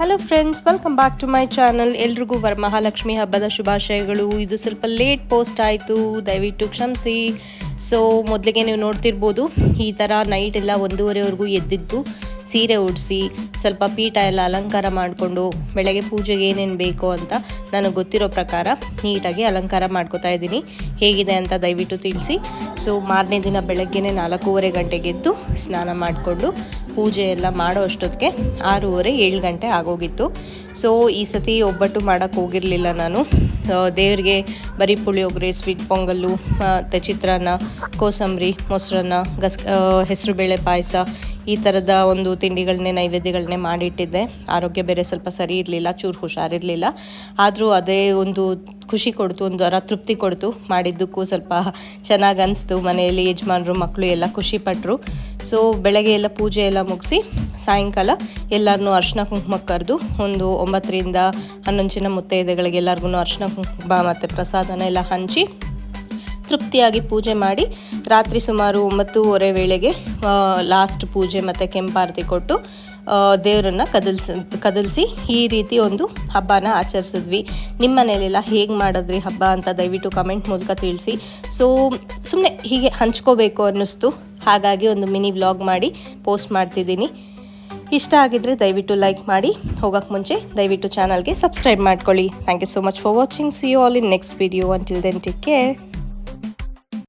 Hello friends welcome back to my channel ಎಲ್ರಿಗೂ ವರಮಹಾಲಕ್ಷ್ಮಿ ಹಬ್ಬದ ಶುಭಾಶಯಗಳು. ಇದು ಸ್ವಲ್ಪ ಲೇಟ್ ಪೋಸ್ಟ್ ಆಯಿತು. ದಯವಿಟ್ಟು ಕ್ಷಮಿಸಿ. ಸೊ ಮೊದಲಿಗೆ ನೀವು ನೋಡ್ತಿರ್ಬೋದು, ಈ ಥರ ನೈಟ್ ಎಲ್ಲ ಒಂದೂವರೆವರೆಗೂ ಎದ್ದಿದ್ದು, ಸೀರೆ ಉಡಿಸಿ, ಸ್ವಲ್ಪ ಪೀಠ ಎಲ್ಲ ಅಲಂಕಾರ ಮಾಡಿಕೊಂಡು, ಬೆಳಗ್ಗೆ ಪೂಜೆಗೆ ಏನೇನು ಬೇಕು ಅಂತ ನನಗೆ ಗೊತ್ತಿರೋ ಪ್ರಕಾರ ನೀಟಾಗಿ ಅಲಂಕಾರ ಮಾಡ್ಕೋತಾ ಇದ್ದೀನಿ. ಹೇಗಿದೆ ಅಂತ ದಯವಿಟ್ಟು ತಿಳಿಸಿ. ಸೊ ಮಾರನೇ ದಿನ ಬೆಳಗ್ಗೆನೇ ನಾಲ್ಕೂವರೆ ಗಂಟೆಗೆದ್ದು ಸ್ನಾನ ಮಾಡಿಕೊಂಡು ಪೂಜೆ ಎಲ್ಲ ಮಾಡೋ ಅಷ್ಟೊತ್ತಿಗೆ ಆರೂವರೆ, ಏಳು ಗಂಟೆ ಆಗೋಗಿತ್ತು. ಸೊ ಈ ಸತಿ ಒಬ್ಬಟ್ಟು ಮಾಡೋಕ್ಕೆ ಹೋಗಿರಲಿಲ್ಲ ನಾನು. ದೇವರಿಗೆ ಬರೀ ಪುಳಿಯೋಗರೆ ಸ್ವೀಟ್ ಪೊಂಗಲ್ಲು, ಮತ್ತು ಚಿತ್ರಾನ್ನ, ಕೋಸಂಬರಿ, ಮೊಸರನ್ನ, ಗಸ್ ಹೆಸರುಬೇಳೆ ಪಾಯಸ ಈ ಥರದ ಒಂದು ತಿಂಡಿಗಳನ್ನೇ, ನೈವೇದ್ಯಗಳನ್ನೇ ಮಾಡಿಟ್ಟಿದ್ದೆ. ಆರೋಗ್ಯ ಬೇರೆ ಸ್ವಲ್ಪ ಸರಿ ಇರಲಿಲ್ಲ, ಚೂರು ಹುಷಾರಿರಲಿಲ್ಲ. ಆದರೂ ಅದೇ ಒಂದು ಖುಷಿ ಕೊಡ್ತು, ಒಂದು ಅರ ತೃಪ್ತಿ ಕೊಡ್ತು. ಮಾಡಿದ್ದಕ್ಕೂ ಸ್ವಲ್ಪ ಚೆನ್ನಾಗಿ ಅನಿಸ್ತು. ಮನೆಯಲ್ಲಿ ಯಜಮಾನರು ಮಕ್ಕಳು ಎಲ್ಲ ಖುಷಿಪಟ್ಟರು ಸೊ ಬೆಳಗ್ಗೆ ಎಲ್ಲ ಪೂಜೆ ಎಲ್ಲ ಮುಗಿಸಿ, ಸಾಯಂಕಾಲ ಎಲ್ಲರನ್ನೂ ಅರ್ಶಿನ ಕುಂಕುಮ ಕರೆದು, ಒಂದು ಒಂಬತ್ತರಿಂದ ಹನ್ನೊಂದು ಜನ ಮುತ್ತೈದೆಗಳಿಗೆ ಎಲ್ಲರಿಗೂ ಅರ್ಶಿನ ಕುಂಕುಮ ಮತ್ತು ಪ್ರಸಾದನ ಎಲ್ಲ ಹಂಚಿ ತೃಪ್ತಿಯಾಗಿ ಪೂಜೆ ಮಾಡಿ ರಾತ್ರಿ ಸುಮಾರು ಒಂಬತ್ತೂವರೆ ವೇಳೆಗೆ ಲಾಸ್ಟ್ ಪೂಜೆ ಮತ್ತು ಕೆಂಪಾರತಿ ಕೊಟ್ಟು ದೇವರನ್ನು ಕದಲ್ಸಿ, ಕದಲಿಸಿ ಈ ರೀತಿ ಒಂದು ಹಬ್ಬನ ಆಚರಿಸಿದ್ವಿ. ನಿಮ್ಮ ಮನೇಲೆಲ್ಲ ಹೇಗೆ ಮಾಡಿದ್ರಿ ಹಬ್ಬ ಅಂತ ದಯವಿಟ್ಟು ಕಮೆಂಟ್ ಮೂಲಕ ತಿಳಿಸಿ. ಸೊ ಸುಮ್ಮನೆ ಹೀಗೆ ಹಂಚ್ಕೋಬೇಕು ಅನ್ನಿಸ್ತು. ಹಾಗಾಗಿ ಒಂದು ಮಿನಿ ವ್ಲಾಗ್ ಮಾಡಿ ಪೋಸ್ಟ್ ಮಾಡ್ತಿದ್ದೀನಿ. ಇಷ್ಟ ಆಗಿದ್ದರೆ ದಯವಿಟ್ಟು ಲೈಕ್ ಮಾಡಿ. ಹೋಗೋಕ್ಕೆ ಮುಂಚೆ ದಯವಿಟ್ಟು ಚಾನಲ್ಗೆ ಸಬ್ಸ್ಕ್ರೈಬ್ ಮಾಡ್ಕೊಳ್ಳಿ. Thank you so much for watching see you all in next video until then take care